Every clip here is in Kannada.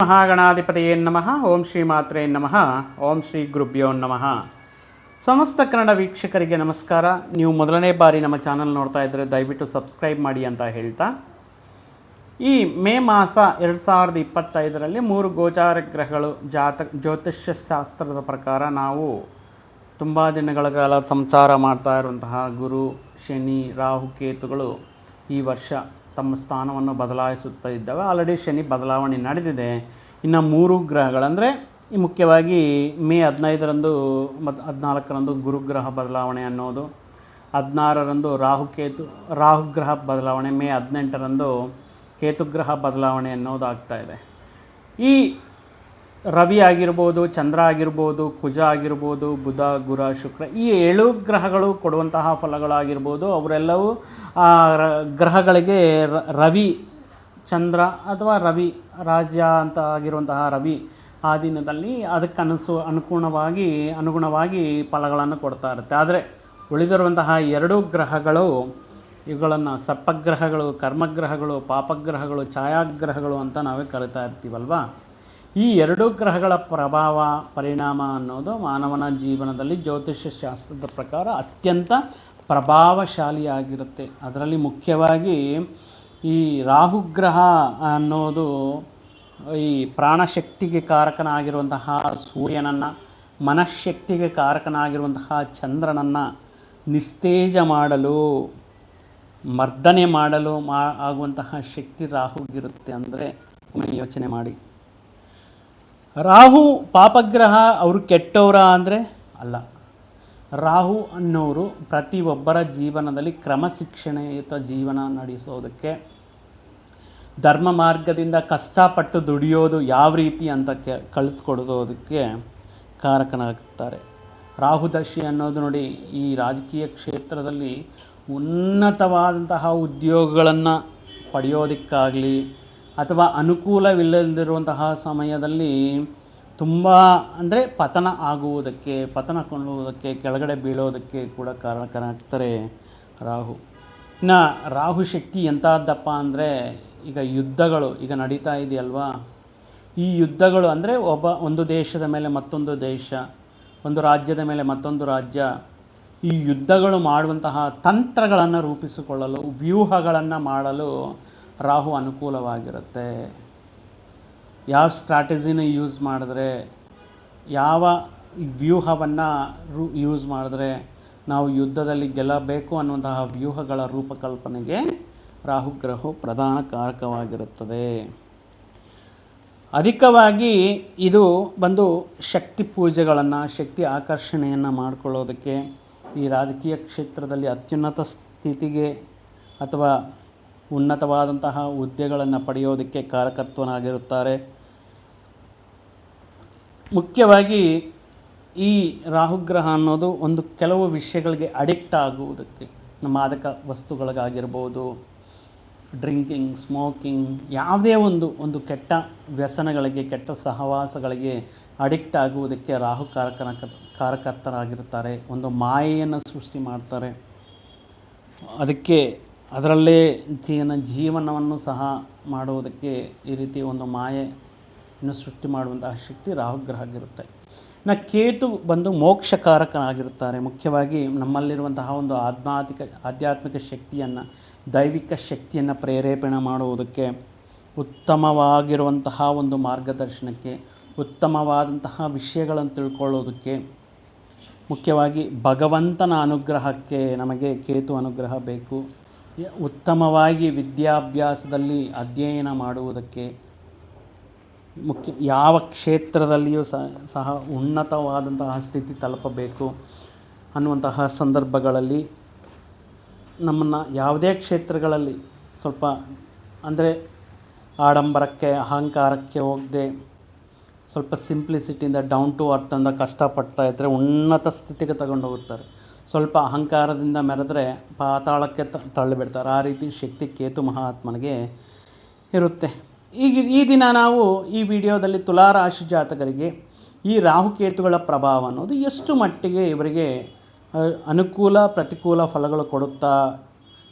ಮಹಾಗಣಾಧಿಪತಿಯೇ ನಮಃ. ಓಂ ಶ್ರೀ ಮಾತ್ರೇ ನಮಃ. ಓಂ ಶ್ರೀ ಗುರುಭ್ಯೋ ನಮಃ. ಸಮಸ್ತ ಕನ್ನಡ ವೀಕ್ಷಕರಿಗೆ ನಮಸ್ಕಾರ. ನೀವು ಮೊದಲನೇ ಬಾರಿ ನಮ್ಮ ಚಾನಲ್ ನೋಡ್ತಾ ಇದ್ದರೆ ದಯವಿಟ್ಟು ಸಬ್ಸ್ಕ್ರೈಬ್ ಮಾಡಿ ಅಂತ ಹೇಳ್ತಾ. ಈ ಮೇ ಮಾಸ ಎರಡು ಸಾವಿರದ ಇಪ್ಪತ್ತೈದರಲ್ಲಿ ಮೂರು ಗೋಚಾರ ಗ್ರಹಗಳು ಜಾತ ಜ್ಯೋತಿಷ್ಯ ಶಾಸ್ತ್ರದ ಪ್ರಕಾರ ನಾವು ತುಂಬ ದಿನಗಳ ಕಾಲ ಸಂಸಾರ ಮಾಡ್ತಾ ಇರುವಂತಹ ಗುರು, ಶನಿ, ರಾಹು, ಕೇತುಗಳು ಈ ವರ್ಷ ತಮ್ಮ ಸ್ಥಾನವನ್ನು ಬದಲಾಯಿಸುತ್ತಾ ಇದ್ದಾವೆ. ಆಲ್ರೆಡಿ ಶನಿ ಬದಲಾವಣೆ ನಡೆದಿದೆ. ಇನ್ನು ಮೂರು ಗ್ರಹಗಳಂದರೆ ಮುಖ್ಯವಾಗಿ ಮೇ ಹದಿನೈದರಂದು ಮತ್ತು ಹದಿನಾಲ್ಕರಂದು ಗುರುಗ್ರಹ ಬದಲಾವಣೆ ಅನ್ನೋದು, ಹದಿನಾರರಂದು ರಾಹುಕೇತು ರಾಹುಗ್ರಹ ಬದಲಾವಣೆ, ಮೇ ಹದಿನೆಂಟರಂದು ಕೇತುಗ್ರಹ ಬದಲಾವಣೆ ಅನ್ನೋದು ಆಗ್ತಾ ಇದೆ. ಈ ರವಿ ಆಗಿರ್ಬೋದು, ಚಂದ್ರ ಆಗಿರ್ಬೋದು, ಕುಜ ಆಗಿರ್ಬೋದು, ಬುಧ, ಗುರ, ಶುಕ್ರ ಈ ಏಳು ಗ್ರಹಗಳು ಕೊಡುವಂತಹ ಫಲಗಳಾಗಿರ್ಬೋದು. ಅವರೆಲ್ಲವೂ ಆ ಗ್ರಹಗಳಿಗೆ ರವಿ, ಚಂದ್ರ ಅಥವಾ ರವಿ ರಾಜ್ಯ ಅಂತ ಆಗಿರುವಂತಹ ರವಿ ಆ ದಿನದಲ್ಲಿ ಅದಕ್ಕೆ ಅನುಸು ಅನುಗುಣವಾಗಿ ಅನುಗುಣವಾಗಿ ಫಲಗಳನ್ನು ಕೊಡ್ತಾ ಇರುತ್ತೆ. ಆದರೆ ಉಳಿದಿರುವಂತಹ ಎರಡೂ ಗ್ರಹಗಳು ಇವುಗಳನ್ನು ಸರ್ಪಗ್ರಹಗಳು, ಕರ್ಮಗ್ರಹಗಳು, ಪಾಪಗ್ರಹಗಳು, ಛಾಯಾಗ್ರಹಗಳು ಅಂತ ನಾವೇ ಕರಿತಾ ಇರ್ತೀವಲ್ವಾ? ಈ ಎರಡೂ ಗ್ರಹಗಳ ಪ್ರಭಾವ, ಪರಿಣಾಮ ಅನ್ನೋದು ಮಾನವನ ಜೀವನದಲ್ಲಿ ಜ್ಯೋತಿಷ್ಯ ಶಾಸ್ತ್ರದ ಪ್ರಕಾರ ಅತ್ಯಂತ ಪ್ರಭಾವಶಾಲಿಯಾಗಿರುತ್ತೆ. ಅದರಲ್ಲಿ ಮುಖ್ಯವಾಗಿ ಈ ರಾಹುಗ್ರಹ ಅನ್ನೋದು ಈ ಪ್ರಾಣಶಕ್ತಿಗೆ ಕಾರಕನಾಗಿರುವಂತಹ ಸೂರ್ಯನನ್ನು, ಮನಃಶಕ್ತಿಗೆ ಕಾರಕನಾಗಿರುವಂತಹ ಚಂದ್ರನನ್ನು ನಿಸ್ತೇಜ ಮಾಡಲು, ಮರ್ದನೆ ಮಾಡಲು ಮಾ, ಆಗುವಂತಹ ಶಕ್ತಿ ರಾಹುಗಿರುತ್ತೆ ಅಂದರೆ ಯೋಚನೆ ಮಾಡಿ. ರಾಹು ಪಾಪಗ್ರಹ ಅವರು ಕೆಟ್ಟವರ ಅಂದರೆ ಅಲ್ಲ. ರಾಹು ಅನ್ನೋರು ಪ್ರತಿಯೊಬ್ಬರ ಜೀವನದಲ್ಲಿ ಕ್ರಮಶಿಕ್ಷಣಯುತ ಜೀವನ ನಡೆಸೋದಕ್ಕೆ, ಧರ್ಮ ಮಾರ್ಗದಿಂದ ಕಷ್ಟಪಟ್ಟು ದುಡಿಯೋದು ಯಾವ ರೀತಿ ಅಂತ ಕೆ ಕಲಿತ್ಕೊಡೋದಕ್ಕೆ ಕಾರಕನಾಗ್ತಾರೆ. ರಾಹುದಶಿ ಅನ್ನೋದು ನೋಡಿ ಈ ರಾಜಕೀಯ ಕ್ಷೇತ್ರದಲ್ಲಿ ಉನ್ನತವಾದಂತಹ ಉದ್ಯೋಗಗಳನ್ನು ಪಡೆಯೋದಕ್ಕಾಗಲಿ ಅಥವಾ ಅನುಕೂಲವಿಲ್ಲದಿರುವಂತಹ ಸಮಯದಲ್ಲಿ ತುಂಬ, ಅಂದರೆ ಪತನ ಆಗುವುದಕ್ಕೆ, ಪತನ ಕೊಳ್ಳುವುದಕ್ಕೆ ಕೆಳಗಡೆ ಬೀಳೋದಕ್ಕೆ ಕೂಡ ಕಾರಣಕನಾಗ್ತಾರೆ ರಾಹು. ಇನ್ನು ರಾಹು ಶಕ್ತಿ ಎಂಥದ್ದಪ್ಪ ಅಂದರೆ, ಈಗ ಯುದ್ಧಗಳು, ಈಗ ನಡೀತಾ ಇದೆಯಲ್ವಾ? ಈ ಯುದ್ಧಗಳು ಅಂದರೆ ಒಬ್ಬ, ಒಂದು ದೇಶದ ಮೇಲೆ ಮತ್ತೊಂದು ದೇಶ, ಒಂದು ರಾಜ್ಯದ ಮೇಲೆ ಮತ್ತೊಂದು ರಾಜ್ಯ. ಈ ಯುದ್ಧಗಳು ಮಾಡುವಂತಹ ತಂತ್ರಗಳನ್ನು ರೂಪಿಸಿಕೊಳ್ಳಲು, ವ್ಯೂಹಗಳನ್ನು ಮಾಡಲು ರಾಹು ಅನುಕೂಲವಾಗಿರುತ್ತೆ. ಯಾವ ಸ್ಟ್ರಾಟಜಿನ ಯೂಸ್ ಮಾಡಿದ್ರೆ, ಯಾವ ವ್ಯೂಹವನ್ನು ರೂ, ಯೂಸ್ ಮಾಡಿದ್ರೆ ನಾವು ಯುದ್ಧದಲ್ಲಿ ಗೆಲ್ಲಬೇಕು ಅನ್ನುವಂತಹ ವ್ಯೂಹಗಳ ರೂಪಕಲ್ಪನೆಗೆ ರಾಹುಗ್ರಹವು ಪ್ರಧಾನ ಕಾರಕವಾಗಿರುತ್ತದೆ. ಅಧಿಕವಾಗಿ ಇದು ಬಂದು ಶಕ್ತಿ ಪೂಜೆಗಳನ್ನು, ಶಕ್ತಿ ಆಕರ್ಷಣೆಯನ್ನು ಮಾಡಿಕೊಳ್ಳೋದಕ್ಕೆ ಈ ರಾಜಕೀಯ ಕ್ಷೇತ್ರದಲ್ಲಿ ಅತ್ಯುನ್ನತ ಸ್ಥಿತಿಗೆ ಅಥವಾ ಉನ್ನತವಾದಂತಹ ಹುದ್ದೆಗಳನ್ನು ಪಡೆಯೋದಕ್ಕೆ ಕಾರಕತ್ವನಾಗಿರುತ್ತಾರೆ ಮುಖ್ಯವಾಗಿ ಈ ರಾಹುಗ್ರಹ ಅನ್ನೋದು ಒಂದು ಕೆಲವು ವಿಷಯಗಳಿಗೆ ಅಡಿಕ್ಟ್ ಆಗುವುದಕ್ಕೆ ಮಾದಕ ವಸ್ತುಗಳಿಗಾಗಿರ್ಬೋದು ಡ್ರಿಂಕಿಂಗ್ ಸ್ಮೋಕಿಂಗ್ ಯಾವುದೇ ಒಂದು ಒಂದು ಕೆಟ್ಟ ವ್ಯಸನಗಳಿಗೆ, ಕೆಟ್ಟ ಸಹವಾಸಗಳಿಗೆ ಅಡಿಕ್ಟ್ ಆಗುವುದಕ್ಕೆ ರಾಹು ಕಾರಕನ ಕಾರಕರ್ತರಾಗಿರ್ತಾರೆ ಒಂದು ಮಾಯೆಯನ್ನು ಸೃಷ್ಟಿ ಮಾಡ್ತಾರೆ. ಅದಕ್ಕೆ ಅದರಲ್ಲೇ ಜೀವನ ಜೀವನವನ್ನು ಸಹ ಮಾಡುವುದಕ್ಕೆ ಈ ರೀತಿ ಒಂದು ಮಾಯೆಯನ್ನು ಸೃಷ್ಟಿ ಮಾಡುವಂತಹ ಶಕ್ತಿ ರಾಹುಗ್ರಹಾಗಿರುತ್ತೆ ಇನ್ನು ಕೇತು ಬಂದು ಮೋಕ್ಷಕಾರಕನಾಗಿರುತ್ತಾರೆ. ಮುಖ್ಯವಾಗಿ ನಮ್ಮಲ್ಲಿರುವಂತಹ ಒಂದು ಆಧ್ಯಾತ್ಮಿಕ ಆಧ್ಯಾತ್ಮಿಕ ಶಕ್ತಿಯನ್ನು, ದೈವಿಕ ಶಕ್ತಿಯನ್ನು ಪ್ರೇರೇಪಣೆ ಮಾಡುವುದಕ್ಕೆ ಉತ್ತಮವಾಗಿರುವಂತಹ ಒಂದು ಮಾರ್ಗದರ್ಶನಕ್ಕೆ, ಉತ್ತಮವಾದಂತಹ ವಿಷಯಗಳನ್ನು ತಿಳ್ಕೊಳ್ಳೋದಕ್ಕೆ ಮುಖ್ಯವಾಗಿ ಭಗವಂತನ ಅನುಗ್ರಹಕ್ಕೆ ನಮಗೆ ಕೇತು ಅನುಗ್ರಹ ಬೇಕು. ಉತ್ತಮವಾಗಿ ವಿದ್ಯಾಭ್ಯಾಸದಲ್ಲಿ ಅಧ್ಯಯನ ಮಾಡುವುದಕ್ಕೆ ಮುಖ್ಯ, ಯಾವ ಕ್ಷೇತ್ರದಲ್ಲಿಯೂ ಸಹ ಉನ್ನತವಾದಂತಹ ಸ್ಥಿತಿ ತಲುಪಬೇಕು ಅನ್ನುವಂತಹ ಸಂದರ್ಭಗಳಲ್ಲಿ ನಮ್ಮನ್ನು ಯಾವುದೇ ಕ್ಷೇತ್ರಗಳಲ್ಲಿ ಸ್ವಲ್ಪ ಅಂದರೆ ಆಡಂಬರಕ್ಕೆ, ಅಹಂಕಾರಕ್ಕೆ ಹೋಗದೆ ಸ್ವಲ್ಪ ಸಿಂಪ್ಲಿಸಿಟಿಯಿಂದ ಡೌನ್ ಟು ಅಂತ ಕಷ್ಟಪಡ್ತಾ ಇದ್ದರೆ ಉನ್ನತ ಸ್ಥಿತಿಗೆ ತಗೊಂಡು ಹೋಗ್ತಾರೆ ಸ್ವಲ್ಪ ಅಹಂಕಾರದಿಂದ ಮೆರೆದ್ರೆ ಪಾತಾಳಕ್ಕೆ ತಳ್ಳಿಬಿಡ್ತಾರೆ. ಆ ರೀತಿ ಶಕ್ತಿ ಕೇತು ಮಹಾತ್ಮನಿಗೆ ಇರುತ್ತೆ. ಈಗ, ಈ ದಿನ ನಾವು ಈ ವಿಡಿಯೋದಲ್ಲಿ ತುಲಾರಾಶಿ ಜಾತಕರಿಗೆ ಈ ರಾಹುಕೇತುಗಳ ಪ್ರಭಾವ ಅನ್ನೋದು ಎಷ್ಟು ಮಟ್ಟಿಗೆ ಇವರಿಗೆ ಅನುಕೂಲ, ಪ್ರತಿಕೂಲ ಫಲಗಳು ಕೊಡುತ್ತಾ,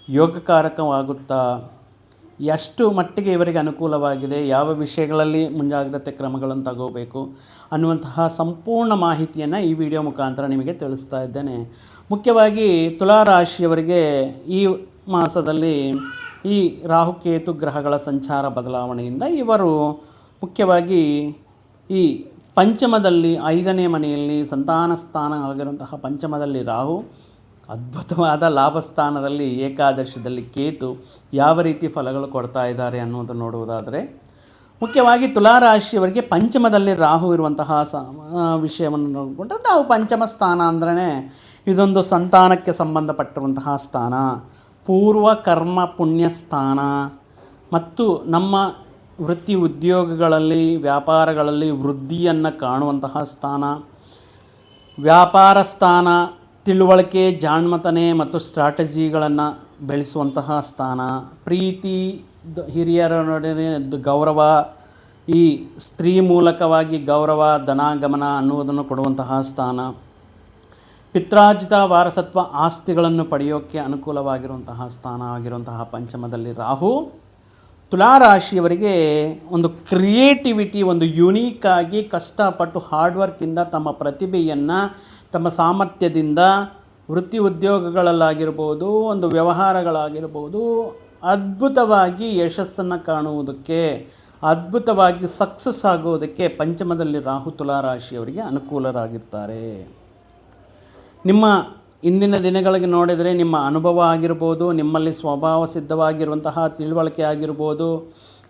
ಯೋಗಕಾರಕವಾಗುತ್ತಾ, ಎಷ್ಟು ಮಟ್ಟಿಗೆ ಇವರಿಗೆ ಅನುಕೂಲವಾಗಿದೆ, ಯಾವ ವಿಷಯಗಳಲ್ಲಿ ಮುಂಜಾಗ್ರತೆ ಕ್ರಮಗಳನ್ನು ತಗೋಬೇಕು ಅನ್ನುವಂತಹ ಸಂಪೂರ್ಣ ಮಾಹಿತಿಯನ್ನು ಈ ವಿಡಿಯೋ ಮುಖಾಂತರ ನಿಮಗೆ ತಿಳಿಸ್ತಾ ಇದ್ದೇನೆ. ಮುಖ್ಯವಾಗಿ ತುಲಾ ರಾಶಿಯವರಿಗೆ ಈ ಮಾಸದಲ್ಲಿ ಈ ರಾಹುಕೇತು ಗ್ರಹಗಳ ಸಂಚಾರ ಬದಲಾವಣೆಯಿಂದ ಇವರು ಮುಖ್ಯವಾಗಿ ಈ ಪಂಚಮದಲ್ಲಿ ಐದನೇ ಮನೆಯಲ್ಲಿ ಸಂತಾನ ಸ್ಥಾನ ಆಗಿರುವಂತಹ ಪಂಚಮದಲ್ಲಿ ರಾಹು, ಅದ್ಭುತವಾದ ಲಾಭಸ್ಥಾನದಲ್ಲಿ ಏಕಾದಶದಲ್ಲಿ ಕೇತು ಯಾವ ರೀತಿ ಫಲಗಳು ಕೊಡ್ತಾ ಇದ್ದಾರೆ ಅನ್ನೋದು ನೋಡುವುದಾದರೆ, ಮುಖ್ಯವಾಗಿ ತುಲಾರಾಶಿಯವರಿಗೆ ಪಂಚಮದಲ್ಲಿ ರಾಹು ಇರುವಂತಹ ಸ ವಿಷಯವನ್ನು ನೋಡಿಕೊಂಡ್ರೆ ನಾವು ಪಂಚಮ ಸ್ಥಾನ ಅಂದ್ರೆ ಇದೊಂದು ಸಂತಾನಕ್ಕೆ ಸಂಬಂಧಪಟ್ಟಿರುವಂತಹ ಸ್ಥಾನ. ಪೂರ್ವ ಕರ್ಮ ಪುಣ್ಯ ಸ್ಥಾನ. ಮತ್ತು ನಮ್ಮ ವೃತ್ತಿ ಉದ್ಯೋಗಗಳಲ್ಲಿ, ವ್ಯಾಪಾರಗಳಲ್ಲಿ ವೃದ್ಧಿಯನ್ನು ಕಾಣುವಂತಹ ಸ್ಥಾನ. ವ್ಯಾಪಾರ ಸ್ಥಾನ, ತಿಳುವಳಿಕೆ, ಜಾಣ್ಮತನೆ ಮತ್ತು ಸ್ಟ್ರಾಟಜಿಗಳನ್ನು ಬೆಳೆಸುವಂತಹ ಸ್ಥಾನ. ಪ್ರೀತಿ ಹಿರಿಯರ ಗೌರವ, ಈ ಸ್ತ್ರೀ ಮೂಲಕವಾಗಿ ಗೌರವ, ಧನಾಗಮನ ಅನ್ನುವುದನ್ನು ಕೊಡುವಂತಹ ಸ್ಥಾನ. ಪಿತ್ರಾರ್ಜಿತ ವಾರಸತ್ವ ಆಸ್ತಿಗಳನ್ನು ಪಡೆಯೋಕ್ಕೆ ಅನುಕೂಲವಾಗಿರುವಂತಹ ಸ್ಥಾನ ಆಗಿರುವಂತಹ ಪಂಚಮದಲ್ಲಿ ರಾಹು, ತುಲಾರಾಶಿಯವರಿಗೆ ಒಂದು ಕ್ರಿಯೇಟಿವಿಟಿ, ಒಂದು ಯುನೀಕ್ ಆಗಿ ಕಷ್ಟಪಟ್ಟು ಹಾರ್ಡ್ ವರ್ಕಿಂದ ತಮ್ಮ ಪ್ರತಿಭೆಯನ್ನು, ತಮ್ಮ ಸಾಮರ್ಥ್ಯದಿಂದ ವೃತ್ತಿ ಉದ್ಯೋಗಗಳಲ್ಲಾಗಿರ್ಬೋದು, ಒಂದು ವ್ಯವಹಾರಗಳಾಗಿರ್ಬೋದು ಅದ್ಭುತವಾಗಿ ಯಶಸ್ಸನ್ನು ಕಾಣುವುದಕ್ಕೆ, ಅದ್ಭುತವಾಗಿ ಸಕ್ಸಸ್ ಆಗುವುದಕ್ಕೆ ಪಂಚಮದಲ್ಲಿ ರಾಹು, ತುಲಾರಾಶಿಯವರಿಗೆ ಅನುಕೂಲರಾಗಿರ್ತಾರೆ. ನಿಮ್ಮ ಇಂದಿನ ದಿನಗಳಿಗೆ ನೋಡಿದರೆ ನಿಮ್ಮ ಅನುಭವ ಆಗಿರ್ಬೋದು, ನಿಮ್ಮಲ್ಲಿ ಸ್ವಭಾವ ಸಿದ್ಧವಾಗಿರುವಂತಹ ತಿಳುವಳಿಕೆ ಆಗಿರ್ಬೋದು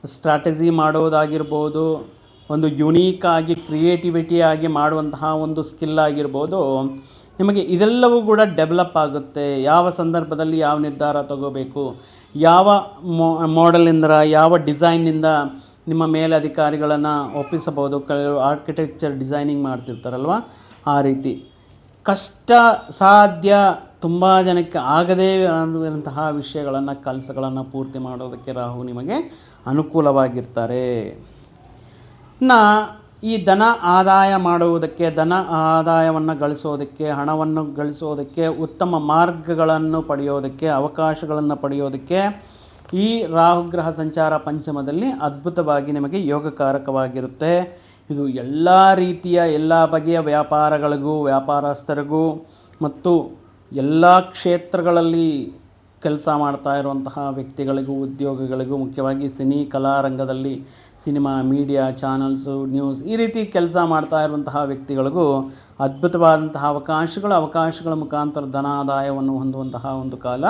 ಸ್ಟ್ರಾಟಜಿ ಮಾಡೋದಾಗಿರ್ಬೋದು ಒಂದು ಯುನೀಕ್ ಆಗಿ ಕ್ರಿಯೇಟಿವಿಟಿ ಆಗಿ ಮಾಡುವಂತಹ ಒಂದು ಸ್ಕಿಲ್ ಆಗಿರ್ಬೋದು, ನಿಮಗೆ ಇದೆಲ್ಲವೂ ಕೂಡ ಡೆವಲಪ್ ಆಗುತ್ತೆ. ಯಾವ ಸಂದರ್ಭದಲ್ಲಿ ಯಾವ ನಿರ್ಧಾರ ತಗೋಬೇಕು, ಯಾವ ಮಾಡೆಲಿಂದ ಯಾವ ಡಿಸೈನಿಂದ ನಿಮ್ಮ ಮೇಲಧಿಕಾರಿಗಳನ್ನು ಒಪ್ಪಿಸಬಹುದು ಕೆಲವರು ಆರ್ಕಿಟೆಕ್ಚರ್ ಡಿಸೈನಿಂಗ್ ಮಾಡ್ತಿರ್ತಾರಲ್ವ? ಆ ರೀತಿ. ಕಷ್ಟ ಸಾಧ್ಯ ತುಂಬ ಜನಕ್ಕೆ ಆಗದೇ ಇರುವಂತಹ ವಿಷಯಗಳನ್ನು, ಕೆಲಸಗಳನ್ನು ಪೂರ್ತಿ ಮಾಡೋದಕ್ಕೆ ರಾಹು ನಿಮಗೆ ಅನುಕೂಲವಾಗಿರ್ತಾರೆ. ಇನ್ನು ಈ ಧನ ಆದಾಯ ಮಾಡುವುದಕ್ಕೆ, ಧನ ಆದಾಯವನ್ನು ಗಳಿಸೋದಕ್ಕೆ, ಹಣವನ್ನು ಗಳಿಸೋದಕ್ಕೆ, ಉತ್ತಮ ಮಾರ್ಗಗಳನ್ನು ಪಡೆಯೋದಕ್ಕೆ, ಅವಕಾಶಗಳನ್ನು ಪಡೆಯೋದಕ್ಕೆ ಈ ರಾಹುಗ್ರಹ ಸಂಚಾರ ಪಂಚಮದಲ್ಲಿ ಅದ್ಭುತವಾಗಿ ನಿಮಗೆ ಯೋಗಕಾರಕವಾಗಿರುತ್ತೆ. ಇದು ಎಲ್ಲ ರೀತಿಯ ಎಲ್ಲ ಬಗೆಯ ವ್ಯಾಪಾರಗಳಿಗೂ, ವ್ಯಾಪಾರಸ್ಥರಿಗೂ ಮತ್ತು ಎಲ್ಲ ಕ್ಷೇತ್ರಗಳಲ್ಲಿ ಕೆಲಸ ಮಾಡ್ತಾ ಇರುವಂತಹ ವ್ಯಕ್ತಿಗಳಿಗೂ, ಉದ್ಯೋಗಿಗಳಿಗೂ, ಮುಖ್ಯವಾಗಿ ಸಿನಿ ಕಲಾರಂಗದಲ್ಲಿ ಸಿನಿಮಾ, ಮೀಡಿಯಾ, ಚಾನಲ್ಸು, ನ್ಯೂಸ್ ಈ ರೀತಿ ಕೆಲಸ ಮಾಡ್ತಾ ಇರುವಂತಹ ವ್ಯಕ್ತಿಗಳಿಗೂ ಅದ್ಭುತವಾದಂತಹ ಅವಕಾಶಗಳು, ಅವಕಾಶಗಳ ಮುಖಾಂತರ ಧನಾದಾಯವನ್ನು ಹೊಂದುವಂತಹ ಒಂದು ಕಾಲ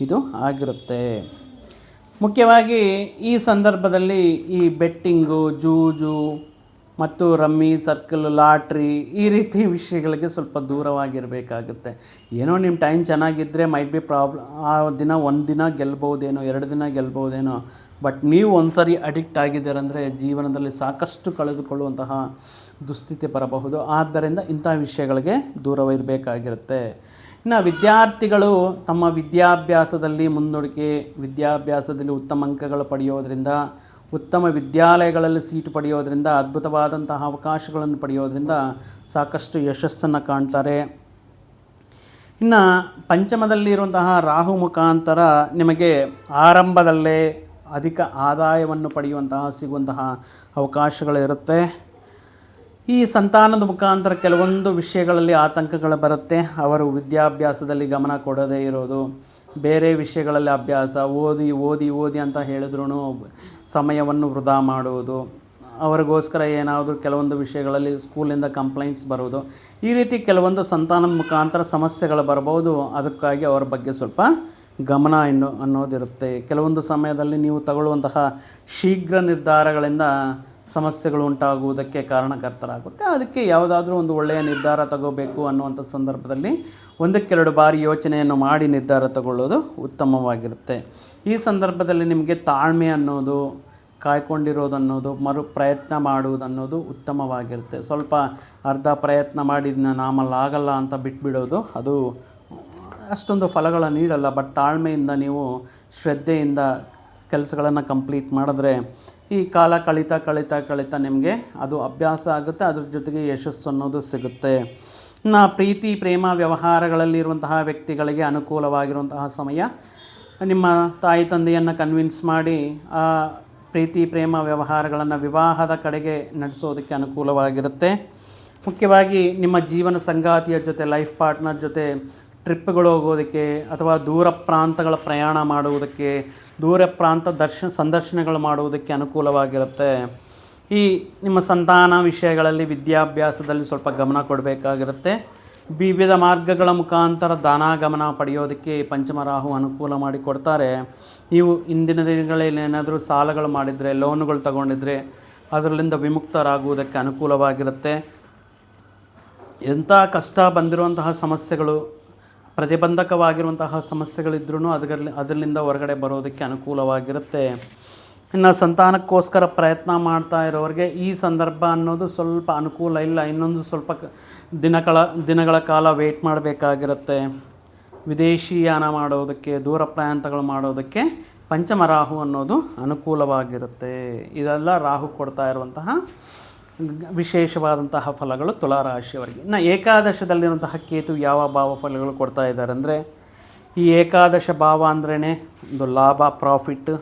ಇದು ಆಗಿರುತ್ತೆ. ಮುಖ್ಯವಾಗಿ ಈ ಸಂದರ್ಭದಲ್ಲಿ ಈ ಬೆಟ್ಟಿಂಗು, ಜೂಜು ಮತ್ತು ರಮ್ಮಿ, ಸರ್ಕಲ್, ಲಾಟ್ರಿ ಈ ರೀತಿ ವಿಷಯಗಳಿಗೆ ಸ್ವಲ್ಪ ದೂರವಾಗಿರಬೇಕಾಗುತ್ತೆ. ಏನೋ ನಿಮ್ಮ ಟೈಮ್ ಚೆನ್ನಾಗಿದ್ದರೆ ಮೈಟ್ ಬಿ ಪ್ರಾಬ್ಲಮ್ ಆ ದಿನ ಒಂದು ದಿನ ಗೆಲ್ಬೋದೇನೋ ಎರಡು ದಿನ ಗೆಲ್ಬೋದೇನೋ ಬಟ್ ನೀವು ಒಂದು ಸಾರಿ ಅಡಿಕ್ಟ್ ಆಗಿದ್ದೀರಂದರೆ ಜೀವನದಲ್ಲಿ ಸಾಕಷ್ಟು ಕಳೆದುಕೊಳ್ಳುವಂತಹ ದುಸ್ಥಿತಿ ಬರಬಹುದು. ಆದ್ದರಿಂದ ಇಂಥ ವಿಷಯಗಳಿಗೆ ದೂರವಿರಬೇಕಾಗಿರುತ್ತೆ. ಇನ್ನು ವಿದ್ಯಾರ್ಥಿಗಳು ತಮ್ಮ ವಿದ್ಯಾಭ್ಯಾಸದಲ್ಲಿ ಮುನ್ನುಡಿಕೆ, ವಿದ್ಯಾಭ್ಯಾಸದಲ್ಲಿ ಉತ್ತಮ ಅಂಕಗಳು ಪಡೆಯೋದ್ರಿಂದ ಉತ್ತಮ ವಿದ್ಯಾಲಯಗಳಲ್ಲಿ ಸೀಟು ಪಡೆಯೋದ್ರಿಂದ, ಅದ್ಭುತವಾದಂತಹ ಅವಕಾಶಗಳನ್ನು ಪಡೆಯೋದ್ರಿಂದ ಸಾಕಷ್ಟು ಯಶಸ್ಸನ್ನು ಕಾಣ್ತಾರೆ. ಇನ್ನು ಪಂಚಮದಲ್ಲಿರುವಂತಹ ರಾಹು ಮುಖಾಂತರ ನಿಮಗೆ ಆರಂಭದಲ್ಲೇ ಅಧಿಕ ಆದಾಯವನ್ನು ಪಡೆಯುವಂತಹ, ಸಿಗುವಂತಹ ಅವಕಾಶಗಳಿರುತ್ತೆ. ಈ ಸಂತಾನದ ಮುಖಾಂತರ ಕೆಲವೊಂದು ವಿಷಯಗಳಲ್ಲಿ ಆತಂಕಗಳು ಬರುತ್ತೆ. ಅವರು ವಿದ್ಯಾಭ್ಯಾಸದಲ್ಲಿ ಗಮನ ಕೊಡದೇ ಇರೋದು. ಬೇರೆ ವಿಷಯಗಳಲ್ಲಿ ಅಭ್ಯಾಸ, ಓದಿ ಓದಿ ಓದಿ ಅಂತ ಹೇಳಿದ್ರು ಸಮಯವನ್ನು ವೃಧಾ ಮಾಡುವುದು, ಅವರಿಗೋಸ್ಕರ ಏನಾದರೂ ಕೆಲವೊಂದು ವಿಷಯಗಳಲ್ಲಿ ಸ್ಕೂಲಿಂದ ಕಂಪ್ಲೈಂಟ್ಸ್ ಬರೋದು ಈ ರೀತಿ ಕೆಲವೊಂದು ಸಂತಾನದ ಮುಖಾಂತರ ಸಮಸ್ಯೆಗಳು ಬರಬಹುದು. ಅದಕ್ಕಾಗಿ ಅವರ ಬಗ್ಗೆ ಸ್ವಲ್ಪ ಗಮನ ಎನ್ನು ಅನ್ನೋದಿರುತ್ತೆ. ಕೆಲವೊಂದು ಸಮಯದಲ್ಲಿ ನೀವು ತಗೊಳ್ಳುವಂತಹ ಶೀಘ್ರ ನಿರ್ಧಾರಗಳಿಂದ ಸಮಸ್ಯೆಗಳು ಉಂಟಾಗುವುದಕ್ಕೆ ಕಾರಣಕರ್ತರಾಗುತ್ತೆ. ಅದಕ್ಕೆ ಯಾವುದಾದ್ರೂ ಒಂದು ಒಳ್ಳೆಯ ನಿರ್ಧಾರ ತಗೋಬೇಕು ಅನ್ನುವಂಥ ಸಂದರ್ಭದಲ್ಲಿ ಒಂದಕ್ಕೆರಡು ಬಾರಿ ಯೋಚನೆಯನ್ನು ಮಾಡಿ ನಿರ್ಧಾರ ತಗೊಳ್ಳೋದು ಉತ್ತಮವಾಗಿರುತ್ತೆ. ಈ ಸಂದರ್ಭದಲ್ಲಿ ನಿಮಗೆ ತಾಳ್ಮೆ ಅನ್ನೋದು ಕಾಯ್ಕೊಂಡಿರೋದು ಅನ್ನೋದು ಮರು ಪ್ರಯತ್ನ ಮಾಡುವುದು ಅನ್ನೋದು ಉತ್ತಮವಾಗಿರುತ್ತೆ. ಸ್ವಲ್ಪ ಅರ್ಧ ಪ್ರಯತ್ನ ಮಾಡಿ ನಾಮಲ್ಲಿ ಆಗಲ್ಲ ಅಂತ ಬಿಟ್ಬಿಡೋದು, ಅದು ಅಷ್ಟೊಂದು ಫಲಗಳ ನೀಡಲ್ಲ. ಬಟ್ ತಾಳ್ಮೆಯಿಂದ ನೀವು ಶ್ರದ್ಧೆಯಿಂದ ಕೆಲಸಗಳನ್ನು ಕಂಪ್ಲೀಟ್ ಮಾಡಿದ್ರೆ, ಈ ಕಾಲ ಕಳೀತಾ ಕಳೀತಾ ಕಳೀತಾ ನಿಮಗೆ ಅದು ಅಭ್ಯಾಸ ಆಗುತ್ತೆ, ಅದ್ರ ಜೊತೆಗೆ ಯಶಸ್ಸು ಅನ್ನೋದು ಸಿಗುತ್ತೆ. ನಾ ಪ್ರೀತಿ, ಪ್ರೇಮ, ವ್ಯವಹಾರಗಳಲ್ಲಿರುವಂತಹ ವ್ಯಕ್ತಿಗಳಿಗೆ ಅನುಕೂಲವಾಗಿರುವಂತಹ ಸಮಯ ನಿಮ್ಮ ತಾಯಿ ತಂದೆಯನ್ನು ಕನ್ವಿನ್ಸ್ ಮಾಡಿ ಆ ಪ್ರೀತಿ, ಪ್ರೇಮ ವ್ಯವಹಾರಗಳನ್ನು ವಿವಾಹದ ಕಡೆಗೆ ನಡೆಸೋದಕ್ಕೆ ಅನುಕೂಲವಾಗಿರುತ್ತೆ. ಮುಖ್ಯವಾಗಿ ನಿಮ್ಮ ಜೀವನ ಸಂಗಾತಿಯ ಜೊತೆ ಲೈಫ್ ಪಾರ್ಟ್ನರ್ ಜೊತೆ ಟ್ರಿಪ್ಗಳು ಹೋಗೋದಕ್ಕೆ ಅಥವಾ ದೂರ ಪ್ರಾಂತಗಳ ಪ್ರಯಾಣ ಮಾಡುವುದಕ್ಕೆ, ದೂರ ಪ್ರಾಂತ ದರ್ಶನ ಸಂದರ್ಶನಗಳು ಮಾಡುವುದಕ್ಕೆ ಅನುಕೂಲವಾಗಿರುತ್ತೆ. ಈ ನಿಮ್ಮ ಸಂತಾನ ವಿಷಯಗಳಲ್ಲಿ ವಿದ್ಯಾಭ್ಯಾಸದಲ್ಲಿ ಸ್ವಲ್ಪ ಗಮನ ಕೊಡಬೇಕಾಗಿರುತ್ತೆ. ವಿವಿಧ ಮಾರ್ಗಗಳ ಮುಖಾಂತರ ದಾನಾಗಮನ ಪಡೆಯೋದಕ್ಕೆ ಪಂಚಮರಾಹು ಅನುಕೂಲ ಮಾಡಿಕೊಡ್ತಾರೆ ನೀವು ಇಂದಿನ ದಿನಗಳಲ್ಲಿ ಏನಾದರೂ ಸಾಲಗಳು ಮಾಡಿದರೆ, ಲೋನುಗಳು ತಗೊಂಡಿದ್ರೆ ಅದರಲ್ಲಿಂದ ವಿಮುಕ್ತರಾಗುವುದಕ್ಕೆ ಅನುಕೂಲವಾಗಿರುತ್ತೆ. ಎಂಥ ಕಷ್ಟ ಬಂದಿರುವಂತಹ ಸಮಸ್ಯೆಗಳು, ಪ್ರತಿಬಂಧಕವಾಗಿರುವಂತಹ ಸಮಸ್ಯೆಗಳಿದ್ರೂ ಅದರಲ್ಲಿ ಅದರಿಂದ ಹೊರಗಡೆ ಬರೋದಕ್ಕೆ ಅನುಕೂಲವಾಗಿರುತ್ತೆ. ಇನ್ನು ಸಂತಾನಕ್ಕೋಸ್ಕರ ಪ್ರಯತ್ನ ಮಾಡ್ತಾ ಇರೋರಿಗೆ ಈ ಸಂದರ್ಭ ಅನ್ನೋದು ಸ್ವಲ್ಪ ಅನುಕೂಲ ಇಲ್ಲ. ಇನ್ನೊಂದು ಸ್ವಲ್ಪ ದಿನಗಳ ದಿನಗಳ ಕಾಲ ವೆಯ್ಟ್ ಮಾಡಬೇಕಾಗಿರುತ್ತೆ. ವಿದೇಶಿಯಾನ ಮಾಡೋದಕ್ಕೆ, ದೂರ ಪ್ರಯಾಣಗಳು ಮಾಡೋದಕ್ಕೆ ಪಂಚಮ ರಾಹು ಅನ್ನೋದು ಅನುಕೂಲವಾಗಿರುತ್ತೆ. ಇದೆಲ್ಲ ರಾಹು ಕೊಡ್ತಾ ಇರುವಂತಹ ವಿಶೇಷವಾದಂತಹ ಫಲಗಳು ತುಲಾರಾಶಿಯವರಿಗೆ. ಇನ್ನು ಏಕಾದಶದಲ್ಲಿರುವಂತಹ ಕೇತು ಯಾವ ಭಾವ ಫಲಗಳು ಕೊಡ್ತಾ ಇದ್ದಾರೆ ಅಂದರೆ ಈ ಏಕಾದಶ ಭಾವ ಅಂದ್ರೇ ಒಂದು ಲಾಭ ಪ್ರಾಫಿಟ್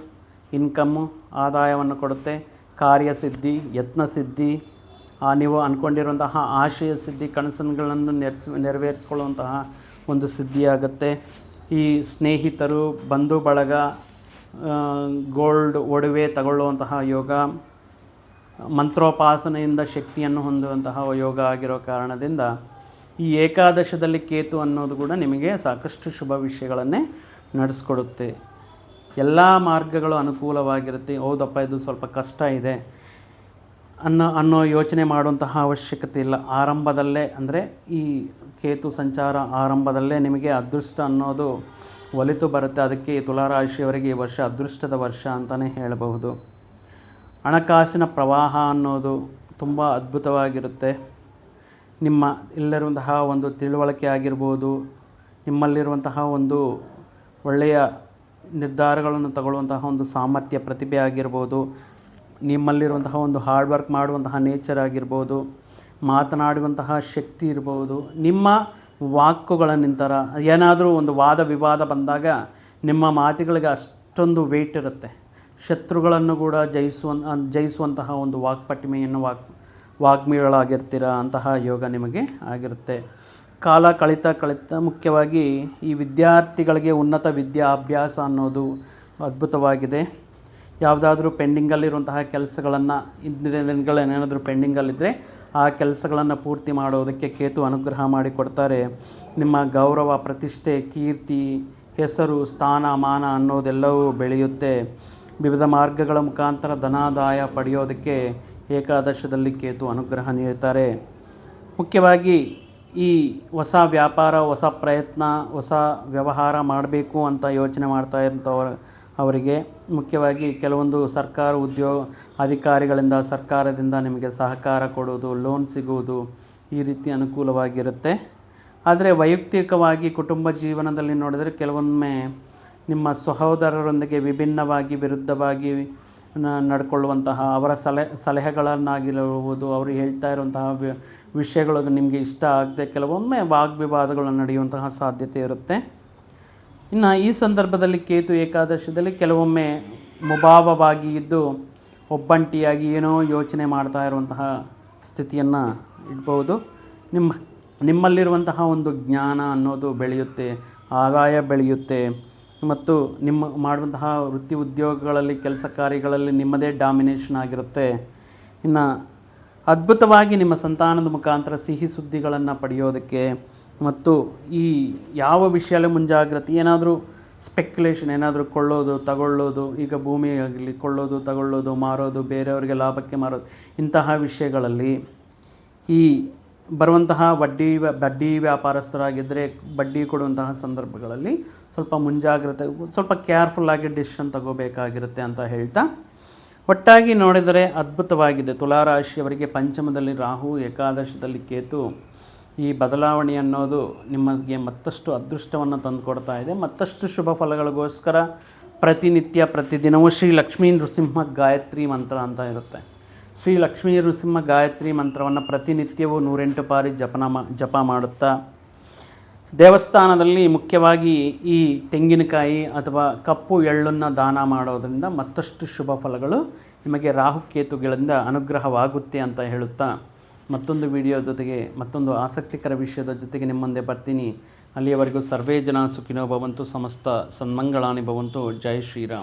ಇನ್ಕಮ್ಮು, ಆದಾಯವನ್ನು ಕೊಡುತ್ತೆ. ಕಾರ್ಯಸಿದ್ಧಿ, ಯತ್ನಸಿದ್ಧಿ ಸಿದ್ಧಿ ನೀವು ಅಂದ್ಕೊಂಡಿರುವಂತಹ ಆಶಯ ಸಿದ್ಧಿ, ಕನಸುಗಳನ್ನು ನೆರೆಸ್, ನೆರವೇರಿಸ್ಕೊಳ್ಳುವಂತಹ ಒಂದು ಸಿದ್ಧಿಯಾಗುತ್ತೆ. ಈ ಸ್ನೇಹಿತರು, ಬಂಧು ಬಳಗ ಗೋಲ್ಡ್ ಒಡವೆ ತಗೊಳ್ಳುವಂತಹ ಯೋಗ, ಮಂತ್ರೋಪಾಸನೆಯಿಂದ ಶಕ್ತಿಯನ್ನು ಹೊಂದುವಂತಹ ಯೋಗ ಆಗಿರೋ ಕಾರಣದಿಂದ ಈ ಏಕಾದಶದಲ್ಲಿ ಕೇತು ಅನ್ನೋದು ಕೂಡ ನಿಮಗೆ ಸಾಕಷ್ಟು ಶುಭ ವಿಷಯಗಳನ್ನೇ ನಡೆಸ್ಕೊಡುತ್ತೆ. ಎಲ್ಲ ಮಾರ್ಗಗಳು ಅನುಕೂಲವಾಗಿರುತ್ತೆ. ಹೌದಪ್ಪ, ಇದು ಸ್ವಲ್ಪ ಕಷ್ಟ ಇದೆ. ಅನ್ನೋ ಅನ್ನೋ ಯೋಚನೆ ಮಾಡುವಂತಹ ಅವಶ್ಯಕತೆ ಇಲ್ಲ. ಆರಂಭದಲ್ಲೇ, ಅಂದರೆ ಈ ಕೇತು ಸಂಚಾರ ಆರಂಭದಲ್ಲೇ ನಿಮಗೆ ಅದೃಷ್ಟ ಅನ್ನೋದು ಒಲಿತು ಬರುತ್ತೆ. ಅದಕ್ಕೆ ತುಲಾರಾಶಿಯವರಿಗೆ ಈ ವರ್ಷ ಅದೃಷ್ಟದ ವರ್ಷ ಅಂತಲೇ ಹೇಳಬಹುದು. ಹಣಕಾಸಿನ ಪ್ರವಾಹ ಅನ್ನೋದು ತುಂಬ ಅದ್ಭುತವಾಗಿರುತ್ತೆ. ನಿಮ್ಮ, ಇಲ್ಲಿರುವಂತಹ ಒಂದು ತಿಳುವಳಿಕೆ ಆಗಿರ್ಬೋದು, ನಿಮ್ಮಲ್ಲಿರುವಂತಹ ಒಂದು ಒಳ್ಳೆಯ ನಿರ್ಧಾರಗಳನ್ನು ತಗೊಳ್ಳುವಂತಹ ಒಂದು ಸಾಮರ್ಥ್ಯ, ಪ್ರತಿಭೆ ಆಗಿರ್ಬೋದು, ನಿಮ್ಮಲ್ಲಿರುವಂತಹ ಒಂದು ಹಾರ್ಡ್ ವರ್ಕ್ ಮಾಡುವಂತಹ ನೇಚರ್ ಆಗಿರ್ಬೋದು, ಮಾತನಾಡುವಂತಹ ಶಕ್ತಿ ಇರ್ಬೋದು, ನಿಮ್ಮ ವಾಕುಗಳ ನಿಂತರ ಏನಾದರೂ ಒಂದು ವಾದ ವಿವಾದ ಬಂದಾಗ ನಿಮ್ಮ ಮಾತುಗಳಿಗೆ ಅಷ್ಟೊಂದು ವೆಯ್ಟ್ ಇರುತ್ತೆ. ಶತ್ರುಗಳನ್ನು ಕೂಡ ಜಯಿಸುವ, ಜಯಿಸುವಂತಹ ಒಂದು ವಾಕ್ಪಟ್ಟಿಮೆಯನ್ನು ವಾಕ್ ವಾಗ್ಮಿಗಳಾಗಿರ್ತೀರ ಅಂತಹ ಯೋಗ ನಿಮಗೆ ಆಗಿರುತ್ತೆ. ಕಾಲ ಕಳೀತಾ ಕಳಿತ ಮುಖ್ಯವಾಗಿ ಈ ವಿದ್ಯಾರ್ಥಿಗಳಿಗೆ ಉನ್ನತ ವಿದ್ಯಾಭ್ಯಾಸ ಅನ್ನೋದು ಅದ್ಭುತವಾಗಿದೆ. ಯಾವುದಾದ್ರೂ ಪೆಂಡಿಂಗಲ್ಲಿರುವಂತಹ ಕೆಲಸಗಳನ್ನು ಇಂದಿನ ದಿನಗಳೇನಾದರೂ ಪೆಂಡಿಂಗಲ್ಲಿದ್ದರೆ ಆ ಕೆಲಸಗಳನ್ನು ಪೂರ್ತಿ ಮಾಡೋದಕ್ಕೆ ಕೇತು ಅನುಗ್ರಹ ಮಾಡಿಕೊಡ್ತಾರೆ ನಿಮ್ಮ ಗೌರವ, ಪ್ರತಿಷ್ಠೆ, ಕೀರ್ತಿ, ಹೆಸರು, ಸ್ಥಾನ, ಮಾನ ಅನ್ನೋದೆಲ್ಲವೂ ಬೆಳೆಯುತ್ತೆ. ವಿವಿಧ ಮಾರ್ಗಗಳ ಮುಖಾಂತರ ಧನಾದಾಯ ಪಡೆಯೋದಕ್ಕೆ ಏಕಾದಶದಲ್ಲಿ ಕೇತು ಅನುಗ್ರಹ ನೀಡ್ತಾರೆ. ಮುಖ್ಯವಾಗಿ ಈ ಹೊಸ ವ್ಯಾಪಾರ, ಹೊಸ ಪ್ರಯತ್ನ, ಹೊಸ ವ್ಯವಹಾರ ಮಾಡಬೇಕು ಅಂತ ಯೋಚನೆ ಮಾಡ್ತಾ ಇರೋಂಥವ್ರ ಅವರಿಗೆ ಮುಖ್ಯವಾಗಿ ಕೆಲವೊಂದು ಸರ್ಕಾರ ಉದ್ಯೋಗ ಅಧಿಕಾರಿಗಳಿಂದ, ಸರ್ಕಾರದಿಂದ ನಿಮಗೆ ಸಹಕಾರ ಕೊಡುವುದು ಲೋನ್ ಸಿಗುವುದು ಈ ರೀತಿ ಅನುಕೂಲವಾಗಿರುತ್ತೆ. ಆದರೆ ವೈಯಕ್ತಿಕವಾಗಿ ಕುಟುಂಬ ಜೀವನದಲ್ಲಿ ನೋಡಿದರೆ ಕೆಲವೊಮ್ಮೆ ನಿಮ್ಮ ಸಹೋದರರೊಂದಿಗೆ ವಿಭಿನ್ನವಾಗಿ, ವಿರುದ್ಧವಾಗಿ ನಡ್ಕೊಳ್ಳುವಂತಹ ಅವರ ಸಲಹೆ ಸಲಹೆಗಳನ್ನಾಗಿರುವುದು ಅವರು ಹೇಳ್ತಾ ಇರುವಂತಹ ವಿಷಯಗಳು ನಿಮಗೆ ಇಷ್ಟ ಆಗದೆ ಕೆಲವೊಮ್ಮೆ ವಾಗ್ವಿವಾದಗಳು ನಡೆಯುವಂತಹ ಸಾಧ್ಯತೆ ಇರುತ್ತೆ. ಇನ್ನು ಈ ಸಂದರ್ಭದಲ್ಲಿ ಕೇತು ಏಕಾದಶದಲ್ಲಿ ಕೆಲವೊಮ್ಮೆ ಮುಭಾವವಾಗಿ ಇದ್ದು ಒಬ್ಬಂಟಿಯಾಗಿ ಏನೋ ಯೋಚನೆ ಮಾಡ್ತಾ ಇರುವಂತಹ ಸ್ಥಿತಿಯನ್ನು ಇಡ್ಬೋದು. ನಿಮ್ಮ, ನಿಮ್ಮಲ್ಲಿರುವಂತಹ ಒಂದು ಜ್ಞಾನ ಅನ್ನೋದು ಬೆಳೆಯುತ್ತೆ, ಆದಾಯ ಬೆಳೆಯುತ್ತೆ. ಮತ್ತು ನಿಮ್ಮ ಮಾಡುವಂತಹ ವೃತ್ತಿ ಉದ್ಯೋಗಗಳಲ್ಲಿ, ಕೆಲಸ ಕಾರ್ಯಗಳಲ್ಲಿ ನಿಮ್ಮದೇ ಡಾಮಿನೇಷನ್ ಆಗಿರುತ್ತೆ. ಇನ್ನು ಅದ್ಭುತವಾಗಿ ನಿಮ್ಮ ಸಂತಾನದ ಮುಖಾಂತರ ಸಿಹಿ ಸುದ್ದಿಗಳನ್ನು ಪಡೆಯೋದಕ್ಕೆ ಮತ್ತು ಈ ಯಾವ ವಿಷಯಲ್ಲೇ ಮುಂಜಾಗ್ರತೆ, ಏನಾದರೂ ಸ್ಪೆಕ್ಯುಲೇಷನ್ ಏನಾದರೂ ಕೊಳ್ಳೋದು, ತಗೊಳ್ಳೋದು, ಈಗ ಭೂಮಿ ಆಗಲಿ ಕೊಳ್ಳೋದು, ತಗೊಳ್ಳೋದು, ಮಾರೋದು, ಬೇರೆಯವರಿಗೆ ಲಾಭಕ್ಕೆ ಮಾರೋದು, ಇಂತಹ ವಿಷಯಗಳಲ್ಲಿ ಈ ಬರುವಂತಹ ಬಡ್ಡಿ ಬಡ್ಡಿ ವ್ಯಾಪಾರಸ್ಥರಾಗಿದ್ದರೆ ಬಡ್ಡಿ ಕೊಡುವಂತಹ ಸಂದರ್ಭಗಳಲ್ಲಿ ಸ್ವಲ್ಪ ಮುಂಜಾಗ್ರತೆ, ಸ್ವಲ್ಪ ಕೇರ್ಫುಲ್ಲಾಗಿ ಡಿಸಿಷನ್ ತಗೋಬೇಕಾಗಿರುತ್ತೆ ಅಂತ ಹೇಳ್ತಾ. ಒಟ್ಟಾಗಿ ನೋಡಿದರೆ ಅದ್ಭುತವಾಗಿದೆ. ತುಲಾರಾಶಿಯವರಿಗೆ ಪಂಚಮದಲ್ಲಿ ರಾಹು, ಏಕಾದಶದಲ್ಲಿ ಕೇತು. ಈ ಬದಲಾವಣೆ ಅನ್ನೋದು ನಿಮಗೆ ಮತ್ತಷ್ಟು ಅದೃಷ್ಟವನ್ನು ತಂದುಕೊಡ್ತಾ ಇದೆ. ಮತ್ತಷ್ಟು ಶುಭ ಫಲಗಳಿಗೋಸ್ಕರ ಪ್ರತಿನಿತ್ಯ, ಪ್ರತಿದಿನವೂ ಶ್ರೀ ಲಕ್ಷ್ಮೀ ನೃಸಿಂಹ ಗಾಯತ್ರಿ ಮಂತ್ರ ಅಂತ ಇರುತ್ತೆ. ಶ್ರೀ ಲಕ್ಷ್ಮೀ ನೃಸಿಂಹ ಗಾಯತ್ರಿ ಮಂತ್ರವನ್ನು ಪ್ರತಿನಿತ್ಯವೂ ನೂರೆಂಟು ಬಾರಿ ಜಪನ ಮಾ, ಜಪ ಮಾಡುತ್ತಾ, ದೇವಸ್ಥಾನದಲ್ಲಿ ಮುಖ್ಯವಾಗಿ ಈ ತೆಂಗಿನಕಾಯಿ ಅಥವಾ ಕಪ್ಪು ಎಳ್ಳನ್ನು ದಾನ ಮಾಡೋದರಿಂದ ಮತ್ತಷ್ಟು ಶುಭ ಫಲಗಳು ನಿಮಗೆ ರಾಹುಕೇತುಗಳಿಂದ ಅನುಗ್ರಹವಾಗುತ್ತೆ ಅಂತ ಹೇಳುತ್ತಾ, ಮತ್ತೊಂದು ವಿಡಿಯೋ ಜೊತೆಗೆ, ಮತ್ತೊಂದು ಆಸಕ್ತಿಕರ ವಿಷಯದ ಜೊತೆಗೆ ನಿಮ್ಮ ಮುಂದೆ ಬರ್ತೀನಿ. ಅಲ್ಲಿಯವರೆಗೂ ಸರ್ವೇ ಜನ ಸುಖಿನೋ ಭವಂತು, ಸಮಸ್ತ ಸನ್ಮಂಗಳಾನಿ ಭವಂತು, ಜೈ ಶ್ರೀರಾಮ್.